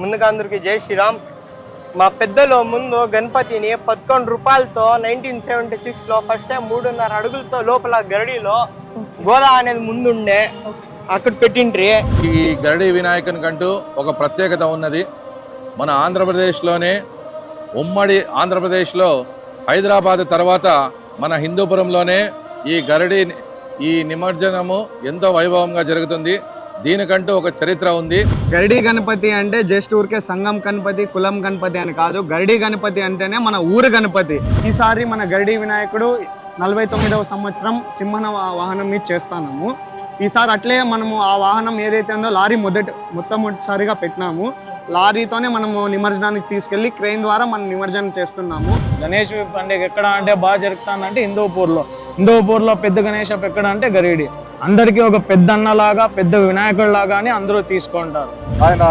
ముందుగా అందరికి జై శ్రీరామ్. మా పెద్దలో ముందు గణపతిని పదకొండు రూపాయలతో నైన్టీన్ సెవెంటీ సిక్స్లో ఫస్ట్ టైం మూడున్నర అడుగులతో లోపల గరడిలో గోదా అనేది ముందుండే. అక్కడ పెట్టిండ్రి. ఈ గరడి వినాయకుని కంటూ ఒక ప్రత్యేకత ఉన్నది. మన ఆంధ్రప్రదేశ్లోనే ఉమ్మడి ఆంధ్రప్రదేశ్లో హైదరాబాద్ తర్వాత మన హిందూపురంలోనే ఈ గరడి ఈ నిమజ్జనము ఎంతో వైభవంగా జరుగుతుంది. దీనికంటూ ఒక చరిత్ర ఉంది. గరిడి గణపతి అంటే జస్ట్ ఊరికే సంఘం గణపతి కులం గణపతి అని కాదు. గరిడి గణపతి అంటేనే మన ఊరు గణపతి. ఈసారి మన గరిడి వినాయకుడు నలభై తొమ్మిదవ సంవత్సరం సింహన వాహనం మీద చేస్తాము ఈసారి అట్లే మనము ఆ వాహనం ఏదైతే ఉందో లారీ మొదటి మొట్టమొదటిసారిగా పెట్టినాము. లారీతోనే మనము నిమజ్జనానికి తీసుకెళ్ళి క్రెయిన్ ద్వారా మనం నిమజ్జనం చేస్తున్నాము. గణేష్ పండుగ ఎక్కడ అంటే బాగా జరుగుతుందంటే హిందూపూర్లో హిందూపూర్లో పెద్ద గణేష్ ఎక్కడ అంటే గరిడి. అందరికీ ఒక పెద్ద అన్నలాగా పెద్ద వినాయకుడు లాగా అని అందరూ తీసుకుంటారు. ఆయన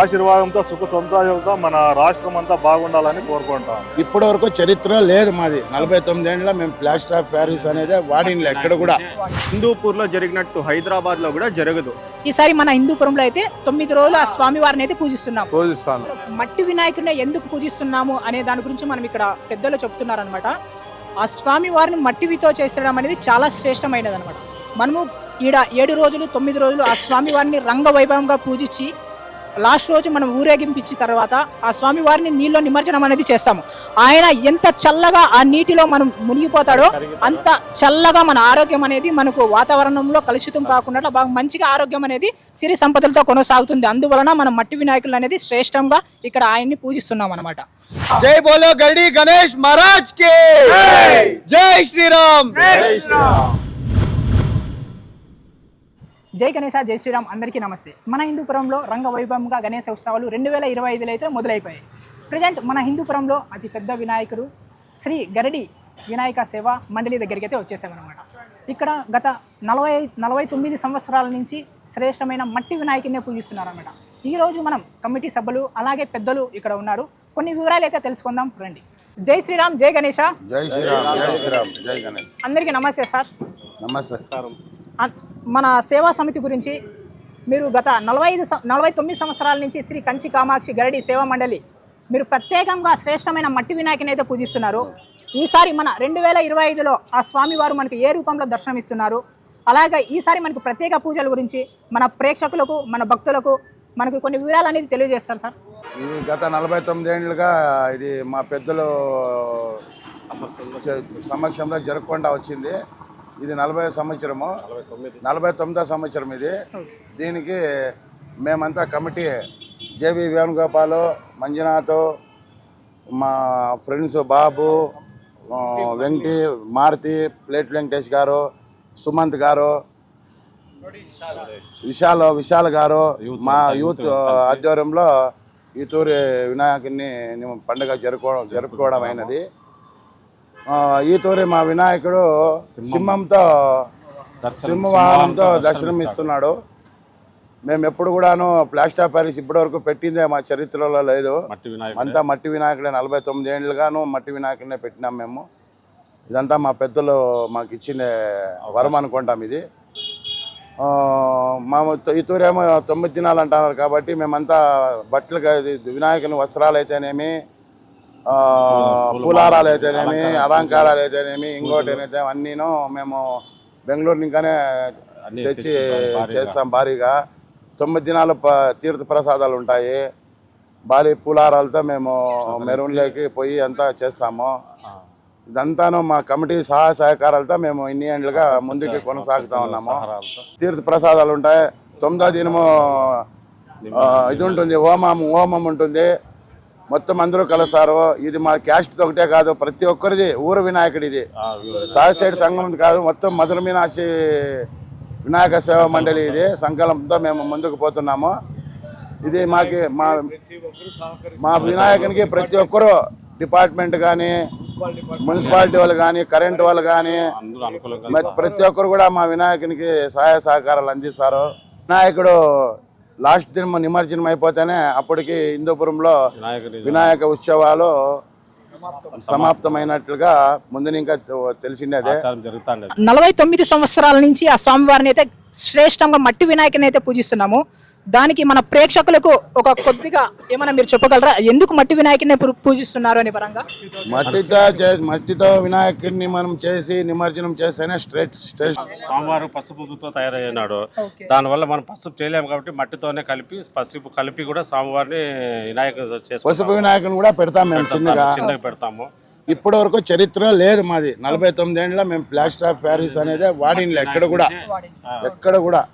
ఆశీర్వాదంతో సుఖ సంతోషంతో మన రాష్ట్రం అంతా బాగుండాలని కోరుకుంటాం. ఇప్పటి వరకు చరిత్ర లేదు మాది. నలభై తొమ్మిది ఏళ్ళలో మేము ప్లాస్టర్ ఆఫ్ ప్యారిస్ అనేది వాడిన ఎక్కడ కూడా. హిందూపూర్లో జరిగినట్టు హైదరాబాద్లో కూడా జరగదు. ఈసారి మన హిందూపురంలో అయితే తొమ్మిది రోజులు ఆ స్వామివారిని అయితే పూజిస్తున్నాం. పూజిస్తాను. మట్టి వినాయకుడిని ఎందుకు పూజిస్తున్నాము అనే దాని గురించి మనం ఇక్కడ పెద్దలు చెప్తున్నారనమాట ఆ స్వామివారిని మట్టివితో చేసడం అనేది చాలా శ్రేష్టమైనది అనమాట మనము ఈడ ఏడు రోజులు తొమ్మిది రోజులు ఆ స్వామివారిని రంగ వైభవంగా పూజించి లాస్ట్ రోజు మనం ఊరేగింపించిన తర్వాత ఆ స్వామివారిని నీళ్ళలో నిమజ్జనం అనేది చేస్తాము. ఆయన ఎంత చల్లగా ఆ నీటిలో మనం మునిగిపోతాడో అంత చల్లగా మన ఆరోగ్యం అనేది మనకు వాతావరణంలో కలుషితం కాకుండా బాగా మంచిగా ఆరోగ్యం అనేది సిరి సంపదలతో కొనసాగుతుంది. అందువలన మనం మట్టి వినాయకులు అనేది శ్రేష్టంగా ఇక్కడ ఆయన్ని పూజిస్తున్నాం అనమాట జై బోలో గరిడి గణేష్ మహారాజ్కి! జై శ్రీరామ్! జై గణేశ జై శ్రీరామ్ అందరికీ నమస్తే. మన హిందూపురంలో రంగ వైభవంగా గణేశ ఉత్సవాలు రెండు వేల ఇరవై ఐదులో అయితే మొదలైపోయాయి. ప్రజెంట్ మన హిందూపురంలో అతి పెద్ద వినాయకుడు శ్రీ గరడి వినాయక సేవ మండలి దగ్గరికి అయితే వచ్చేసామన్నమాట. ఇక్కడ గత నలభై నలభై తొమ్మిది సంవత్సరాల నుంచి శ్రేష్టమైన మట్టి వినాయకుడినే పూజిస్తున్నారన్నమాట. ఈరోజు మనం కమిటీ సభ్యులు అలాగే పెద్దలు ఇక్కడ ఉన్నారు. కొన్ని వివరాలు అయితే తెలుసుకుందాం రండి. జై శ్రీరామ్ జై గణేష జై శ్రీరామ్ జై శ్రీరామ్ జై గణేష్. అందరికీ నమస్తే సార్. నమస్కారం. మన సేవా సమితి గురించి మీరు గత నలభై ఐదు నలభై తొమ్మిది సంవత్సరాల నుంచి శ్రీ కంచి కామాక్షి గరడి సేవా మండలి మీరు ప్రత్యేకంగా శ్రేష్టమైన మట్టి వినాయకుని అయితే పూజిస్తున్నారు. ఈసారి మన రెండు వేల ఇరవై ఐదులో ఆ స్వామివారు మనకి ఏ రూపంలో దర్శనమిస్తున్నారు? అలాగే ఈసారి మనకు ప్రత్యేక పూజల గురించి మన ప్రేక్షకులకు మన భక్తులకు మనకు కొన్ని వివరాలు అనేది తెలియజేస్తారు సార్. ఇది గత నలభై తొమ్మిది ఏళ్ళుగా ఇది మా పెద్దలు సమక్షంలో. జరగకుండా వచ్చింది. ఇది నలభై సంవత్సరము. నలభై తొమ్మిదో సంవత్సరం ఇది. దీనికి మేమంతా కమిటీ జేబీ వేణుగోపాల్ మంజునాథ్ మా ఫ్రెండ్స్ బాబు వెంకటి మారుతి ప్లేట్ వెంకటేష్ గారు సుమంత్ గారు విశాల్ విశాల్ గారు మా యూత్ ఆధ్వర్యంలో ఈ తూరి వినాయకుడిని నిమ- పండుగ జరుపుకోవడం జరుపుకోవడం అయినది. ఆ, ఈ తూరి మా వినాయకుడు సింహంతో సింహవాహనంతో దర్శనం ఇస్తున్నాడు మేము ఎప్పుడు కూడాను ప్లాస్టర్ ఆఫ్ ప్యారిస్ ఇప్పటి వరకు పెట్టిందే మా చరిత్రలో లేదు. అంతా మట్టి వినాయకుడే. నలభై తొమ్మిది ఏళ్ళుగాను మట్టి వినాయకుడినే పెట్టినాం మేము. ఇదంతా మా పెద్దలు మాకు ఇచ్చిన వరం అనుకుంటాం ఇది. మా మొత్తం- ఈ తూరేమో తొమ్మిది దినాలు అంటున్నారు కాబట్టి మేమంతా బట్టలు వినాయకుని వస్త్రాలు అయితేనేమి పూలారాలు అయితేనేమి అలంకారాలు. అయితేనేమి ఇంకోటి అయితే అన్నీను మేము బెంగళూరు ఇంకానే తెచ్చి చేస్తాం భారీగా. తొమ్మిది దినాలు తీర్థ ప్రసాదాలు ఉంటాయి. భారీ పూలారాలతో మేము మెరూన్లోకి పోయి అంతా చేస్తాము. ఇదంతాను మా కమిటీ సహాయ సహకారాలతో మేము ఇన్ని ఏళ్ళుగా ముందుకు కొనసాగుతా ఉన్నాము. తీర్థ ప్రసాదాలు ఉంటాయి. తొమ్మిదో దినము ఇది ఉంటుంది. హోమం హోమం ఉంటుంది. మొత్తం అందరూ కలుస్తారు. ఇది మా క్యాస్ట్ ఒకటే కాదు ప్రతి ఒక్కరిది ఊరు వినాయకుడి. ఇది సైడ్ సంఘం కాదు మొత్తం మధుర మీనాక్షి వినాయక సేవ మండలి ఇది. సంకల్పంతో మేము ముందుకు పోతున్నాము. ఇది మాకి మా మా వినాయకునికి ప్రతి ఒక్కరు డిపార్ట్మెంట్ కానీ మున్సిపాలిటీ వాళ్ళు కానీ కరెంట్ వాళ్ళు కానీ ప్రతి ఒక్కరు కూడా మా వినాయకునికి సహాయ సహకారాలు అందిస్తారు. వినాయకుడు లాస్ట్ దినం నిమజ్జనం అయిపోతేనే అప్పటికి హిందూపురంలో వినాయక ఉత్సవాలు సమాప్తమైనట్లుగా ముందు ఇంకా తెలిసిందే నలభై తొమ్మిది సంవత్సరాల నుంచి ఆ స్వామివారిని అయితే శ్రేష్టంగా మట్టి వినాయకుని అయితే పూజిస్తున్నాము. దానికి మన ప్రేక్షకులకు ఒక కొద్దిగా ఏమైనా మీరు చెప్పగలరా? ఎందుకు మట్టి వినాయకుడిని పూజిస్తున్నారు అనే పరంగా? మట్టితో చే- మట్టితో వినాయకుడిని మనం చేసి నిమజ్జనం చేస్తేనే స్ట్రెట్ స్ట్రెట్ స్వామివారు పసుపుతో తయారయ్యాడు. దానివల్ల మనం పసుపు చేయలేము కాబట్టి మట్టితోనే కలిపి పసుపు కలిపి కూడా స్వామివారిని వినాయక పసుపు వినాయకుని కూడా పెడతాం మేము చిన్నగా. చిన్నగా పెడతాము. ఇప్పటి వరకు చరిత్ర లేదు మాది. నలభై తొమ్మిది ఏళ్ళలో మేము ప్లాస్టర్ ఆఫ్ ప్యారిస్ అనేది వాడినలే ఎక్కడ కూడా. ఎక్కడ కూడా.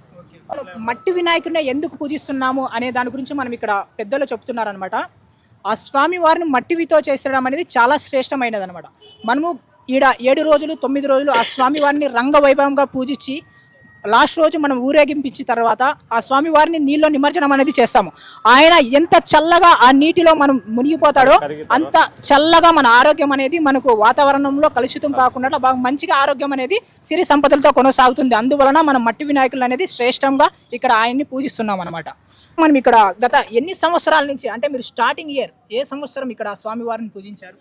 మట్టి వినాయకుడిని ఎందుకు పూజిస్తున్నాము అనే దాని గురించి మనం ఇక్కడ పెద్దలు చెప్తున్నారనమాట ఆ స్వామి వారిని మట్టివితో చేసడం అనేది చాలా శ్రేష్టమైనది అనమాట మనము ఈడ ఏడు రోజులు తొమ్మిది రోజులు ఆ స్వామి వారిని రంగవైభవంగా పూజించి లాస్ట్ రోజు మనం ఊరేగింపించిన తర్వాత ఆ స్వామి వారిని నీళ్ళలో నిమజ్జనం అనేది చేస్తాము. ఆయన ఎంత చల్లగా ఆ నీటిలో మనం మునిగిపోతాడో అంత చల్లగా మన ఆరోగ్యం అనేది మనకు వాతావరణంలో కలుషితం కాకుండా బాగా మంచిగా ఆరోగ్యం అనేది సిరి సంపదలతో కొనసాగుతుంది. అందువలన మనం మట్టి వినాయకులు అనేది శ్రేష్టంగా ఇక్కడ ఆయన్ని పూజిస్తున్నాం అనమాట మనం ఇక్కడ గత ఎన్ని సంవత్సరాల నుంచి అంటే మీరు స్టార్టింగ్ ఇయర్ ఏ సంవత్సరం ఇక్కడ స్వామి వారిని పూజించారు?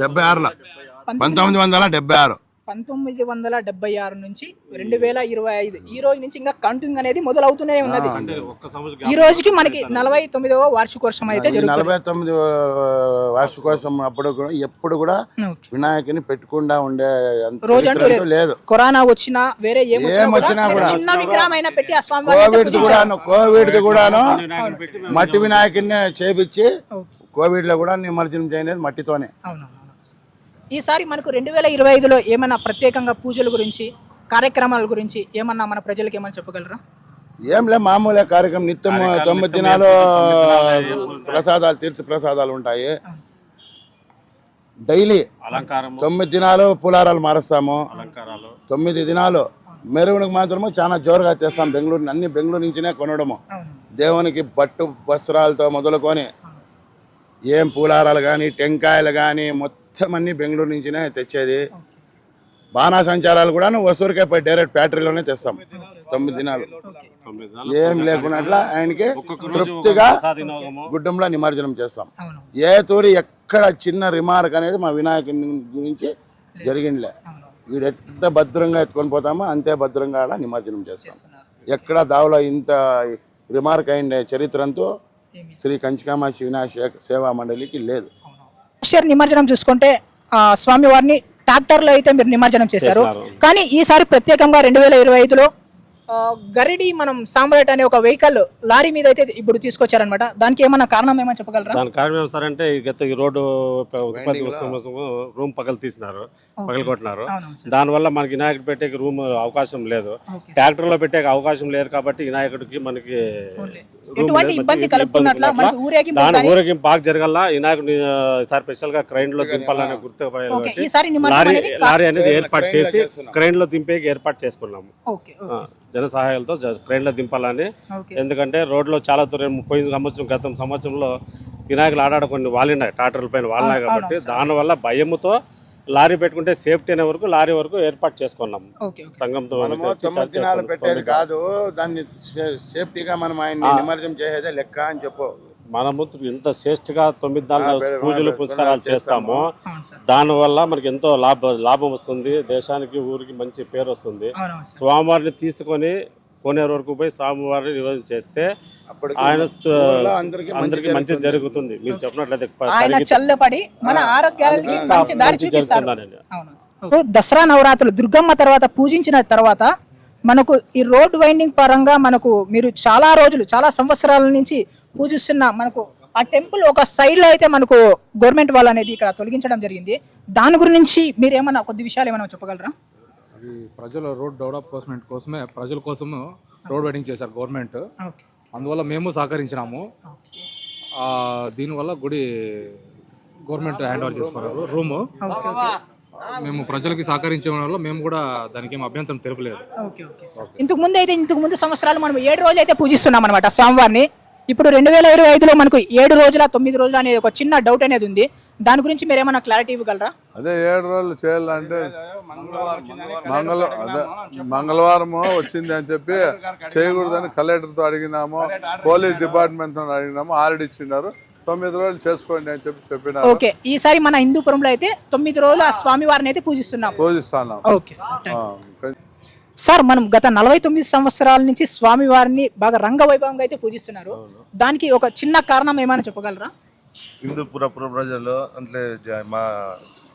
డెబ్బై ఆరులో. పంతొమ్మిది వందల డెబ్బై ఆరు. పంతొమ్మిది వందల డెబ్బై ఆరు నుంచి రెండు వేల ఇరవై ఐదు. ఈ రోజు నుంచి ఇంకా కంటిన్యూ అనేది మొదలవుతూనే ఉన్నది. ఈ రోజుకి మనకి నలభై తొమ్మిదవ వార్షికోత్సవం అయితే నలభై తొమ్మిది వార్షికోత్సవం అప్పుడు ఎప్పుడు కూడా వినాయకుని పెట్టుకుండా ఉండే రోజు అంటూ లేదు. కరోనా వచ్చినా వేరే ఏం వచ్చినా ఏం వచ్చినా కూడా. చిన్న విగ్రహం అయినా పెట్టి కోవిడ్ కూడాను కోవిడ్ కూడాను మట్టి వినాయకుడిని చేపించి కోవిడ్లో కూడా నిమజ్జనం చేయలేదు మట్టితోనే. అవునవును. ఈసారి మనకు రెండు వేల ఇరవై ఐదులో ఏమైనా ప్రత్యేకంగా పూజల గురించి కార్యక్రమాల గురించి ఏమన్నా మన ప్రజలకు ఏమైనా చెప్పగలరా? ఏం లే మామూలే కార్యక్రమం. నిత్యం తొమ్మిది దినాలు ప్రసాదాలు తీర్థ ప్రసాదాలు ఉంటాయి. డైలీ తొమ్మిది దినాలు పులారాలు మారుస్తాము. అలంకారాలు. తొమ్మిది దినాలు మెరుగునికి మాత్రము చాలా జోరుగా తెస్తాం. బెంగళూరు అన్ని బెంగళూరు నుంచినే కొనడము. దేవునికి పట్టు వస్త్రాలతో మొదలుకొని ఏం పూలారాలు కానీ టెంకాయలు కానీ మొత్తం అన్ని బెంగళూరు నుంచినే తెచ్చేది. బాణాసంచారాలు కూడా వసూరుకే పోయి డైరెక్ట్ ఫ్యాక్టరీలోనే తెస్తాం. తొమ్మిది దినాలు ఏం లేకున్నట్ల ఆయనకి తృప్తిగా గుడ్డంలో నిమజ్జనం చేస్తాం. అవును. ఏ తూరి ఎక్కడ చిన్న రిమార్క్ అనేది మా వినాయకుని గురించి జరిగిందిలే. వీడు ఎంత భద్రంగా ఎత్తుకొని పోతామో అంతే భద్రంగా ఆడ నిమజ్జనం చేస్తాం. ఎక్కడ దావలో ఇంత రిమార్క్ అయిన చరిత్ర అంతా శ్రీ కంచికామాక్షి వినాయక సేవా మండలికి లేదు. లాస్ట్ ఇయర్ నిమజ్జనం చూసుకుంటే ఆ, స్వామి వారిని ట్రాక్టర్లో అయితే మీరు నిమజ్జనం చేశారు. కానీ ఈసారి ప్రత్యేకంగా రెండు వేల ఇరవై ఐదులో గరిడి మనం సామ్రాట్ అనే ఒక వెహికల్ లారీ మీద అయితే ఇప్పుడు తీసుకొచ్చారనమాట దానికి ఏమన్నా కారణం ఏమైనా చెప్పగలరా? దాని కారణం ఏం సార్ అంటే గత ఈ రోడ్డు ఉత్పత్తి కోసం రూమ్ పగలు తీసినారు పగలు కొట్టినారు. దానివల్ల మనకి వినాయకుడు పెట్టే రూమ్ అవకాశం లేదు. ట్రాక్టర్లో పెట్టే అవకాశం లేదు కాబట్టి వినాయకుడికి మనకి ఎటువంటి. ఇబ్బంది కలుగుతున్నట్ల మనకి ఊరేగింపు దాని కానీ- ఊరేగింపు బాగా జరగల? వినాయకుడిని ఆ, ఈసారి స్పెషల్గా క్రైన్లో దింపాలనే గుర్తు ఓకే ఈసారి నిమజ్జనం లారీ అనేది కా- లారీ అనేది ఏర్పాటు చేసి క్రైన్లో దింపేకి ఏర్పాటు చేసుకున్నాము. జన సహాయాలతో క్రైన్లో దింపాలని. ఎందుకంటే రోడ్లో చాలా దూరం పోయిన సంవత్సరం గత సంవత్సరంలో వినాయకులు ఆడాడ కొన్ని వాలినాయి ట్రాక్టర్ల పైన వాలినాయి కాబట్టి దానివల్ల భయముతో లారీ పెట్టుకుంటే సేఫ్టీ అనే వరకు లారీ వరకు ఏర్పాటు చేసుకున్నాం. సంఘంతో తొమ్మిది దినాలు. పెట్టేది కాదు దాన్ని సేఫ్టీగా మనం ఆయన్ని నిమజ్జనం చేసేదే లెక్క అని చెప్పు. మనము ఇంత శ్రేష్ఠగా తొమ్మిది దాని పూజలు పురస్కారాలు చేస్తాము. దానివల్ల మనకి ఎంతో లాభ లాభం వస్తుంది. దేశానికి ఊరికి మంచి పేరు వస్తుంది. స్వామివారిని తీసుకొని కోనేరు వరకు పోయి స్వామివారిని నివేదన చేస్తే ఆయన అందరికీ మంచి జరుగుతుంది. మీరు చెప్పినట్లయితే మన ఆరోగ్యాలకి మంచి దారి చూపిస్తారు. దసరా నవరాత్రులు దుర్గమ్మ తర్వాత పూజించిన తర్వాత మనకు ఈ రోడ్ వైండింగ్ పరంగా మనకు మీరు చాలా రోజులు చాలా సంవత్సరాల నుంచి పూజిస్తున్న మనకు ఆ టెంపుల్ ఒక సైడ్లో అయితే మనకు గవర్నమెంట్ వాళ్ళు అనేది ఇక్కడ తొలగించడం జరిగింది. దాని గురించి మీరు ఏమన్నా కొద్ది విషయాలు ఏమైనా చెప్పగలరా? అది ప్రజల రోడ్ డెవలప్మెంట్ కోసమే ప్రజల కోసము రోడ్ వెడింగ్ చేశారు గవర్నమెంట్ అందువల్ల మేము సహకరించినాము. ఆ, దీనివల్ల గుడి గవర్నమెంట్ హ్యాండ్ ఓవర్ చేసుకున్నారు రూము మేము ప్రజలకి సహకరించే వల్ల మేము కూడా దానికి ఏం అభ్యంతరం తెలుపలేదు. Okay okay. ఇంతకు ముందు అయితే ఇంతకు ముందు సంవత్సరాలు మనం ఏడు రోజులు అయితే పూజిస్తున్నాం అనమాట స్వామివారిని. ఇప్పుడు రెండు వేల ఇరవై ఐదులో మనకు ఏడు రోజుల తొమ్మిది రోజులు అనేది ఒక చిన్న డౌట్ అనేది ఉంది. దాని గురించి మీరు ఏమైనా క్లారిటీ ఇవ్వగలరా? అదే ఏడు రోజులు చేయాలంటే మంగళ అదే మంగళవారం వచ్చింది అని చెప్పి చేయకూడదని కలెక్టర్తో అడిగినాము పోలీస్ డిపార్ట్మెంట్తో అడిగినాము ఆర్డర్ ఇచ్చినారు తొమ్మిది రోజులు చేసుకోండి అని చెప్పి చెప్పినారు. ఓకే ఈసారి మన హిందూపురంలో అయితే తొమ్మిది రోజులు ఆ స్వామివారిని అయితే పూజిస్తున్నాం. పూజిస్తాను ఓకే సార్ సార్ మనం గత నలభై తొమ్మిది సంవత్సరాల నుంచి స్వామివారిని బాగా రంగవైభవంగా అయితే పూజిస్తున్నారు. దానికి ఒక చిన్న కారణం ఏమైనా చెప్పగలరా? హిందూపుర పుర ప్రజలు అంటే మా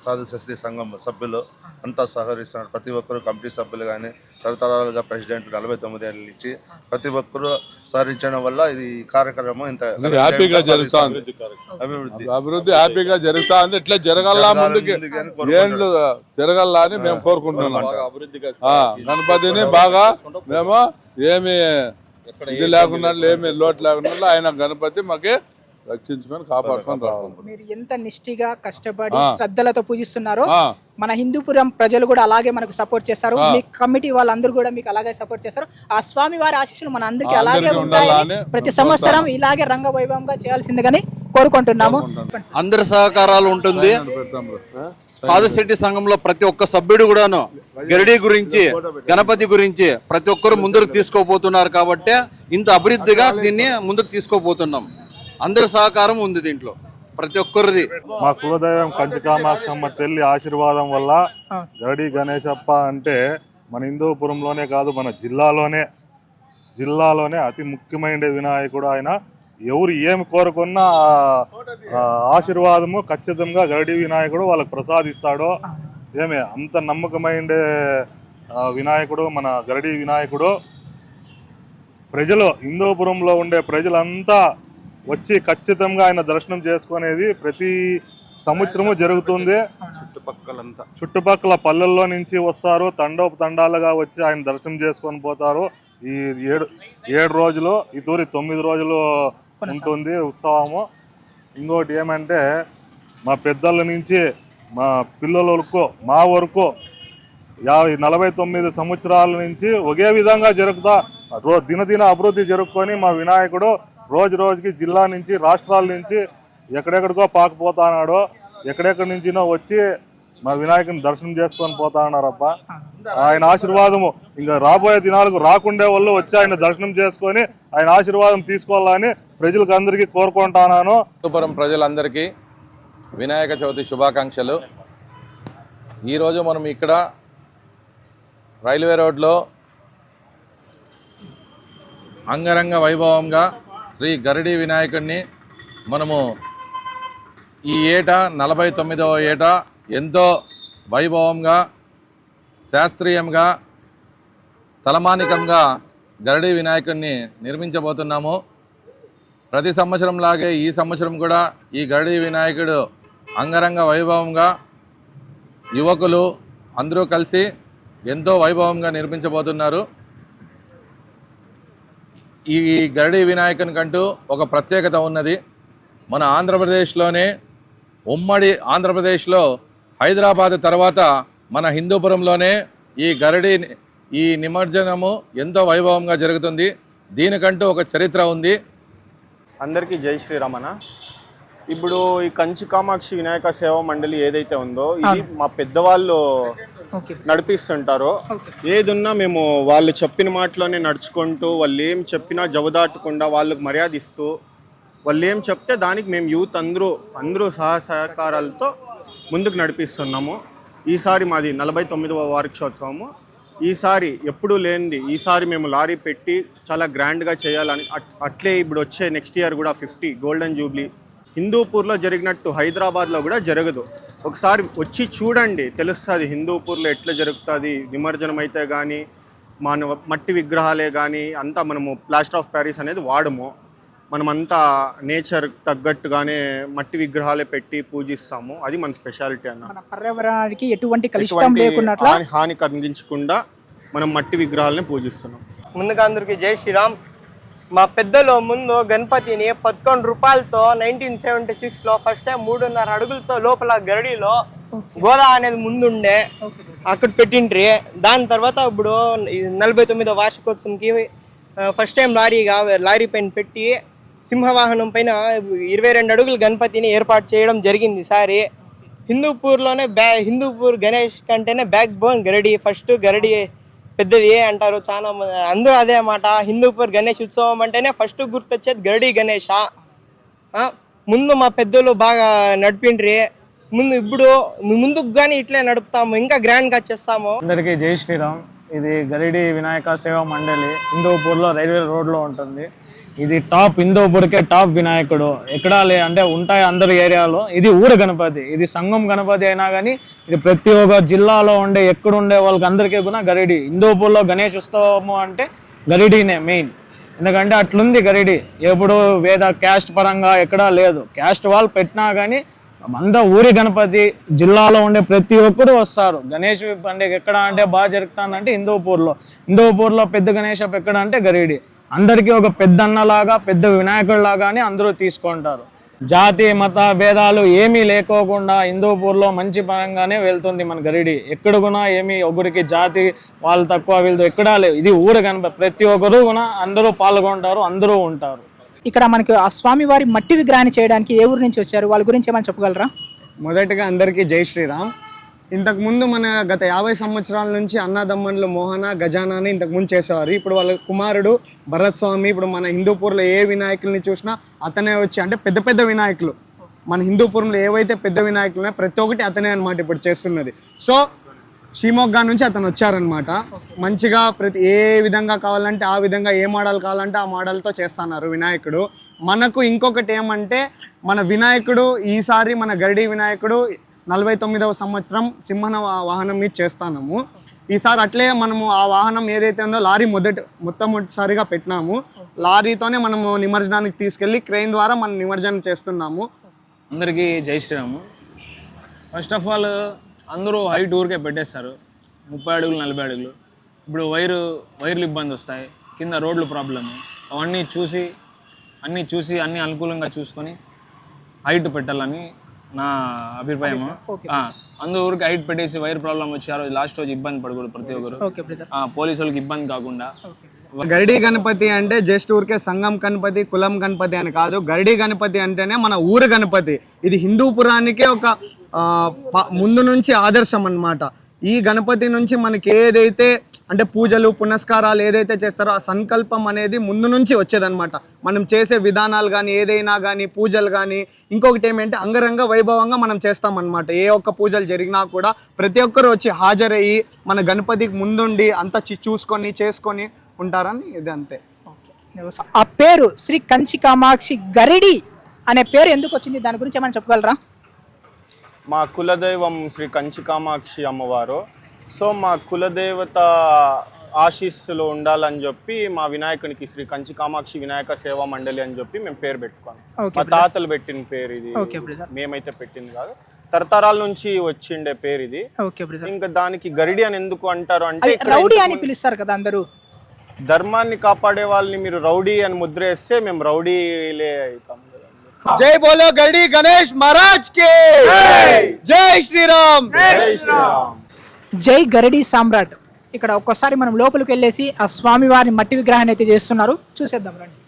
సాధు శస్త్రీ సంఘం సభ్యులు అంతా సహకరిస్తున్నారు. ప్రతి ఒక్కరు కమిటీ సభ్యులు కానీ తరతరాలుగా ప్రెసిడెంట్ నలభై తొమ్మిది ఏళ్ళ నుంచి ప్రతి ఒక్కరు సహకరించడం వల్ల ఇది ఈ కార్యక్రమం ఇంత హ్యాపీగా జరుగుతోంది. అభివృద్ధి అభివృద్ధి హ్యాపీగా జరుగుతా ఉంది. ఇట్లా జరగాల ముందుకి జరగాల అని మేము కోరుకుంటున్నాం గణపతిని బాగా మేము ఏమి ఇది లేకుండా ఏమి లోటు లేకుండా ఆయన గణపతి మాకి రక్షించుకొని కాపాడుకొని రావాలి. మీరు ఎంత నిష్ఠిగా కష్టపడి. శ్రద్ధలతో పూజిస్తున్నారో మన హిందూపురం ప్రజలు కూడా అలాగే మనకు సపోర్ట్ చేస్తారు మీ కమిటీ వాళ్ళందరూ కూడా మీకు అలాగే సపోర్ట్ చేస్తారు ఆ స్వామి వారి ఆశీస్సులు మన అందరికీ అలాగే ఉంటాయని ఉండాలని ప్రతి సంవత్సరం ఇలాగే రంగ వైభవంగా చేయాల్సిందిగాని కోరుకుంటున్నాము. అందరి సహకారాలు ఉంటుంది. సాధుశెట్టి సంఘంలో ప్రతి ఒక్క సభ్యుడు కూడాను గరిడి గురించి గణపతి గురించి ప్రతి ఒక్కరు ముందుకు తీసుకోపోతున్నారు కాబట్టి ఇంత అభివృద్ధిగా దీన్ని ముందుకు తీసుకోపోతున్నాం అందరి సహకారం ఉంది దీంట్లో. ప్రతి ఒక్కరిది. మా కులదైవం కంచి కామాక్షమ్మ తల్లి ఆశీర్వాదం వల్ల గరడి గణేశప్ప అంటే మన హిందూపురంలోనే కాదు మన జిల్లాలోనే జిల్లాలోనే అతి ముఖ్యమైన వినాయకుడు ఆయన. ఎవరు ఏమి కోరుకున్నా ఆశీర్వాదము ఖచ్చితంగా గరడి వినాయకుడు వాళ్ళకి ప్రసాదిస్తాడు ఏమి అంత నమ్మకమైన వినాయకుడు మన గరడి వినాయకుడు. ప్రజలు హిందూపురంలో ఉండే ప్రజలంతా వచ్చి ఖచ్చితంగా ఆయన దర్శనం చేసుకునేది ప్రతి సంవత్సరము జరుగుతుంది. చుట్టుపక్కలంతా. చుట్టుపక్కల పల్లెల్లో నుంచి వస్తారు తండోపు తండాలుగా వచ్చి ఆయన దర్శనం చేసుకొని పోతారు. ఈ ఏడు ఏడు రోజులు ఈ తూరి తొమ్మిది రోజులు ఉంటుంది ఉత్సవము. ఇంకోటి ఏమంటే మా పెద్దల నుంచి మా పిల్లల వరకు మా వరకు యాభై నలభై తొమ్మిది సంవత్సరాల నుంచి ఒకే విధంగా జరుగుతా రో దినదిన అభివృద్ధి జరుపుకొని మా వినాయకుడు రోజు రోజుకి జిల్లా నుంచి రాష్ట్రాల నుంచి ఎక్కడెక్కడికో పాకపోతానాడో ఎక్కడెక్కడి నుంచినో వచ్చి మా వినాయకుని దర్శనం చేసుకొని పోతా ఆయన ఆశీర్వాదము ఇంకా రాబోయే దినాలకు రాకుండే వాళ్ళు వచ్చి ఆయన దర్శనం చేసుకొని ఆయన ఆశీర్వాదం తీసుకోవాలని ప్రజలకు అందరికీ కోరుకుంటున్నాను హిందూపురం ప్రజలందరికీ వినాయక చవితి శుభాకాంక్షలు. ఈరోజు మనం ఇక్కడ రైల్వే రోడ్లో అంగరంగ వైభవంగా శ్రీ గరిడి వినాయకుడిని మనము ఈ ఏట నలభై తొమ్మిదవ ఏట ఎంతో వైభవంగా శాస్త్రీయంగా తలమానికంగా గరడి వినాయకుడిని నిర్మించబోతున్నాము. ప్రతి సంవత్సరం లాగే ఈ సంవత్సరం కూడా ఈ గరడి వినాయకుడు అంగరంగ వైభవంగా యువకులు అందరూ కలిసి ఎంతో వైభవంగా నిర్మించబోతున్నారు. ఈ గరడి వినాయకునికంటూ ఒక ప్రత్యేకత ఉన్నది. మన ఆంధ్రప్రదేశ్లోనే ఉమ్మడి ఆంధ్రప్రదేశ్లో హైదరాబాద్ తర్వాత మన హిందూపురంలోనే ఈ గరడి ఈ నిమజ్జనము ఎంతో వైభవంగా జరుగుతుంది. దీనికంటూ ఒక చరిత్ర ఉంది. అందరికీ జై శ్రీరామన? ఇప్పుడు ఈ కంచి కామాక్షి వినాయక సేవా మండలి ఏదైతే ఉందో ఇది మా పెద్దవాళ్ళు నడిపిస్తుంటారో. ఏదున్నా మేము వాళ్ళు చెప్పిన మాటలోనే నడుచుకుంటూ వాళ్ళు ఏం చెప్పినా జవదాటకుండా వాళ్ళకు మర్యాద ఇస్తూ వాళ్ళు ఏం చెప్తే దానికి మేము యూత్ అందరూ అందరూ సహ సహకారాలతో ముందుకు నడిపిస్తున్నాము. ఈసారి మాది నలభై తొమ్మిదవ వార్షోత్సవము ఈసారి ఎప్పుడూ లేనిది ఈసారి మేము లారీ పెట్టి చాలా గ్రాండ్గా చేయాలని అట్- అట్లే ఇప్పుడు వచ్చే నెక్స్ట్ ఇయర్ కూడా ఫిఫ్టీ గోల్డెన్ జూబ్లీ. హిందూపూర్లో జరిగినట్టు హైదరాబాద్లో కూడా జరగదు. ఒకసారి వచ్చి చూడండి తెలుస్తుంది హిందూపూర్లో ఎట్లా జరుగుతుంది నిమజ్జనం అయితే కానీ మన మట్టి విగ్రహాలే కానీ అంతా మనము ప్లాస్టర్ ఆఫ్ ప్యారిస్ అనేది వాడము. మనమంతా నేచర్ తగ్గట్టుగానే మట్టి విగ్రహాలే పెట్టి పూజిస్తాము. అది మన స్పెషాలిటీ అన్న. మన పర్యావరణానికి ఎటువంటి హాని కలిగించకుండా మనం మట్టి విగ్రహాలని పూజిస్తున్నాం. ముందుగా అందరికి జై శ్రీరామ్. మా పెద్దలు ముందు గణపతిని పదకొండు రూపాయలతో నైన్టీన్ సెవెంటీ సిక్స్లో ఫస్ట్ టైం మూడున్నర అడుగులతో లోపల గరడిలో గోదా అనేది ముందుండే. అక్కడ పెట్టిండ్రి. దాని తర్వాత ఇప్పుడు నలభై తొమ్మిదో వార్షికోత్సవంకి ఫస్ట్ టైం లారీగా లారీ పైన పెట్టి సింహవాహనం పైన ఇరవై రెండు అడుగుల గణపతిని ఏర్పాటు చేయడం జరిగింది ఈసారి హిందూపూర్లోనే బ్యా హిందూపూర్ గణేష్ కంటేనే బ్యాక్ బోన్ గరడి ఫస్ట్ గరడి పెద్దది ఏ అంటారు? చాలా మంది అందరూ అదే మాట హిందూపూర్ గణేష్ ఉత్సవం అంటేనే ఫస్ట్ గుర్తొచ్చేది గరడి గణేష. ముందు మా పెద్దలు బాగా నడిపిండ్రి. ముందు ఇప్పుడు ముందుకు కానీ ఇట్లే నడుపుతాము. ఇంకా గ్రాండ్గా చేస్తాము. అందరికీ జై శ్రీరామ్. ఇది గరిడి వినాయక సేవా మండలి. హిందూపూర్లో రైల్వే రోడ్లో ఉంటుంది. ఇది టాప్ హిందూపూర్కే టాప్ వినాయకుడు. ఎక్కడా లే అంటే ఉంటాయి అందరి ఏరియాలో. ఇది ఊరు గణపతి. ఇది సంఘం గణపతి అయినా కానీ ఇది ప్రతి ఒక్క జిల్లాలో ఉండే ఎక్కడ ఉండే వాళ్ళకి అందరికీ కూడా గరిడి. ఇందోపూర్లో గణేష్ ఉత్సవము అంటే గరిడీనే మెయిన్. ఎందుకంటే అట్లుంది గరిడి. ఎప్పుడు వేద క్యాస్ట్ పరంగా ఎక్కడా లేదు. క్యాస్ట్ వాళ్ళు పెట్టినా కానీ అంతా ఊరి గణపతి జిల్లాలో ఉండే ప్రతి ఒక్కరు వస్తారు. గణేష్ పండుగ ఎక్కడ అంటే బాగా జరుగుతుందంటే హిందూపూర్లో హిందూపూర్లో పెద్ద గణేష్ ఎక్కడ అంటే గరిడి. అందరికీ ఒక పెద్ద అన్నలాగా పెద్ద వినాయకుడిలాగా అని అందరూ తీసుకుంటారు. జాతి మత భేదాలు ఏమీ లేకోకుండా హిందూపూర్లో మంచి పరంగానే వెళ్తుంది మన గరిడి. ఎక్కడ కూడా ఏమీ ఒకరికి జాతి వాళ్ళు తక్కువ వీళ్ళు ఎక్కడా లేవు. ఇది ఊరు గణపతి ప్రతి ఒక్కరు కూడా అందరూ పాల్గొంటారు అందరూ ఉంటారు. ఇక్కడ మనకి ఆ స్వామి వారి మట్టి విగ్రహాన్ని చేయడానికి ఏ ఊరు నుంచి వచ్చారు? వాళ్ళ గురించి ఏమైనా చెప్పగలరా? మొదటగా అందరికీ జై శ్రీరామ్. ఇంతకు ముందు మన గత యాభై సంవత్సరాల నుంచి అన్నదమ్మన్లు మోహన గజానా అని ఇంతకు ముందు చేసేవారు. ఇప్పుడు వాళ్ళ కుమారుడు భరత్ స్వామి ఇప్పుడు మన హిందూపూర్లో ఏ వినాయకుల్ని చూసినా అతనే వచ్చి అంటే పెద్ద పెద్ద వినాయకులు. మన హిందూపురంలో ఏవైతే పెద్ద వినాయకులు ప్రతి ఒక్కటి అతనే అనమాట ఇప్పుడు చేస్తున్నది. సో షీమోగ్గా నుంచి అతను వచ్చారనమాట మంచిగా ప్రతి ఏ విధంగా కావాలంటే ఆ విధంగా ఏ మోడల్ కావాలంటే ఆ మోడల్తో చేస్తున్నారు వినాయకుడు. మనకు ఇంకొకటి ఏమంటే మన వినాయకుడు ఈసారి మన గరిడి వినాయకుడు నలభై తొమ్మిదవ సంవత్సరం సింహన వాహనం మీద చేస్తాము ఈసారి అట్లే మనము ఆ వాహనం ఏదైతే ఉందో లారీ మొదటి మొట్టమొదటిసారిగా పెట్టినాము. లారీతోనే మనము నిమజ్జనానికి తీసుకెళ్ళి క్రెయిన్ ద్వారా మనం నిమజ్జనం చేస్తున్నాము. అందరికీ జై శ్రీరాము. ఫస్ట్ ఆఫ్ ఆల్ అందరూ హైట్ ఊరికే పెట్టేస్తారు. ముప్పై అడుగులు నలభై అడుగులు. ఇప్పుడు వైరు వైర్లు ఇబ్బంది వస్తాయి. కింద రోడ్లు ప్రాబ్లము. అవన్నీ చూసి అన్నీ చూసి అన్నీ అనుకూలంగా చూసుకొని హైట్ పెట్టాలని నా అభిప్రాయము. ఆ, అందరూ ఊరికి హైట్ పెట్టేసి వైర్ ప్రాబ్లం వచ్చి ఆ రోజు లాస్ట్ రోజు ఇబ్బంది పడకూడదు ప్రతి ఒక్కరు. ఓకే బ్రదర్ ఆ, పోలీసు వాళ్ళకి ఇబ్బంది కాకుండా. గరిడి గణపతి అంటే జస్ట్ ఊరికే సంఘం గణపతి కులం గణపతి అని కాదు. గరిడి గణపతి అంటేనే మన ఊరు గణపతి. ఇది హిందూ పురాణికే ఒక ముందు నుంచి ఆదర్శం అన్నమాట. ఈ గణపతి నుంచి మనకి ఏదైతే అంటే పూజలు పునస్కారాలు ఏదైతే చేస్తారో ఆ సంకల్పం అనేది ముందు నుంచి వచ్చేదనమాట మనం చేసే విధానాలు కానీ ఏదైనా కానీ పూజలు కానీ ఇంకొకటి ఏమంటే అంగరంగ వైభవంగా మనం చేస్తామన్నమాట. ఏ ఒక్క పూజలు జరిగినా కూడా ప్రతి ఒక్కరు వచ్చి హాజరయ్యి మన గణపతికి ముందుండి అంతా చి- చూసుకొని చేసుకొని ఉంటారని ఇది అంతే. ఆ పేరు శ్రీ కంచి కామాక్షి గరిడి అనే పేరు ఎందుకు వచ్చింది? దాని గురించి ఏమైనా చెప్పగలరా? మా కులదైవం శ్రీ కంచి కామాక్షి అమ్మవారు. సో మా కులదేవత ఆశీస్సులు ఉండాలని చెప్పి మా వినాయకునికి శ్రీ కంచి కామాక్షి వినాయక సేవా మండలి అని చెప్పి మేము పేరు పెట్టుకున్నాం. మా. తాతలు పెట్టిన పేరు ఇది. మేమైతే పెట్టింది కాదు. తరతరాల నుంచి వచ్చిండే పేరు ఇది. ఇంకా దానికి గరిడి అని ఎందుకు అంటారు అంటే రౌడీ అని పిలుస్తారు కదా అందరూ. ధర్మాన్ని కాపాడే వాళ్ళని మీరు రౌడీ అని ముద్ర వేస్తే మేము రౌడీలే అవుతాం. జై బోలో గరిడి గణేష్ మహారాజ్కి జై శ్రీరామ్ జై గరడి సామ్రాట్ ఇక్కడ ఒక్కసారి మనం లోపలికి వెళ్ళేసి ఆ స్వామివారిని మట్టి విగ్రహాన్ని అయితే చేస్తున్నారు చూసేద్దాం రండి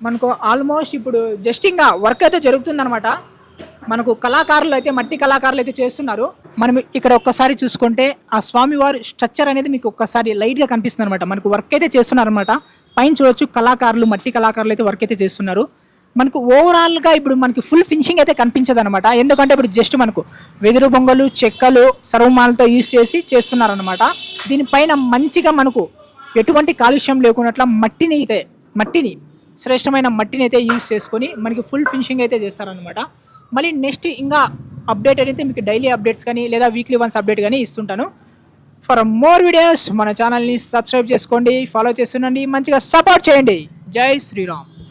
మనకు ఆల్మోస్ట్ ఇప్పుడు జస్ట్ ఇంకా వర్క్ అయితే జరుగుతుందనమాట మనకు కళాకారులు అయితే మట్టి కళాకారులు అయితే చేస్తున్నారు మనం ఇక్కడ ఒక్కసారి చూసుకుంటే ఆ స్వామివారి స్ట్రక్చర్ అనేది మీకు ఒక్కసారి లైట్గా కనిపిస్తుంది అనమాట మనకు వర్క్ అయితే చేస్తున్నారనమాట పైన చూడొచ్చు కళాకారులు మట్టి కళాకారులు అయితే వర్క్ అయితే చేస్తున్నారు మనకు ఓవరాల్గా ఇప్పుడు మనకి ఫుల్ ఫినిషింగ్ అయితే కనిపించదు అనమాట ఎందుకంటే ఇప్పుడు జస్ట్ మనకు వెదురు బొంగలు చెక్కలు సర్వమాలతో యూస్ చేసి చేస్తున్నారనమాట దీనిపైన మంచిగా మనకు ఎటువంటి కాలుష్యం లేకున్నట్ల మట్టిని అయితే మట్టిని శ్రేష్టమైన మట్టిని అయితే యూస్ చేసుకొని మనకి ఫుల్ ఫినిషింగ్ అయితే చేస్తారనమాట మళ్ళీ నెక్స్ట్ ఇంకా అప్డేట్ అయితే మీకు డైలీ అప్డేట్స్ కానీ లేదా వీక్లీ వన్స్ అప్డేట్ కానీ ఇస్తుంటాను. ఫర్ మోర్ వీడియోస్ మన ఛానల్ని సబ్స్క్రైబ్ చేసుకోండి ఫాలో చేస్తుండండి మంచిగా సపోర్ట్ చేయండి. జై శ్రీరామ్.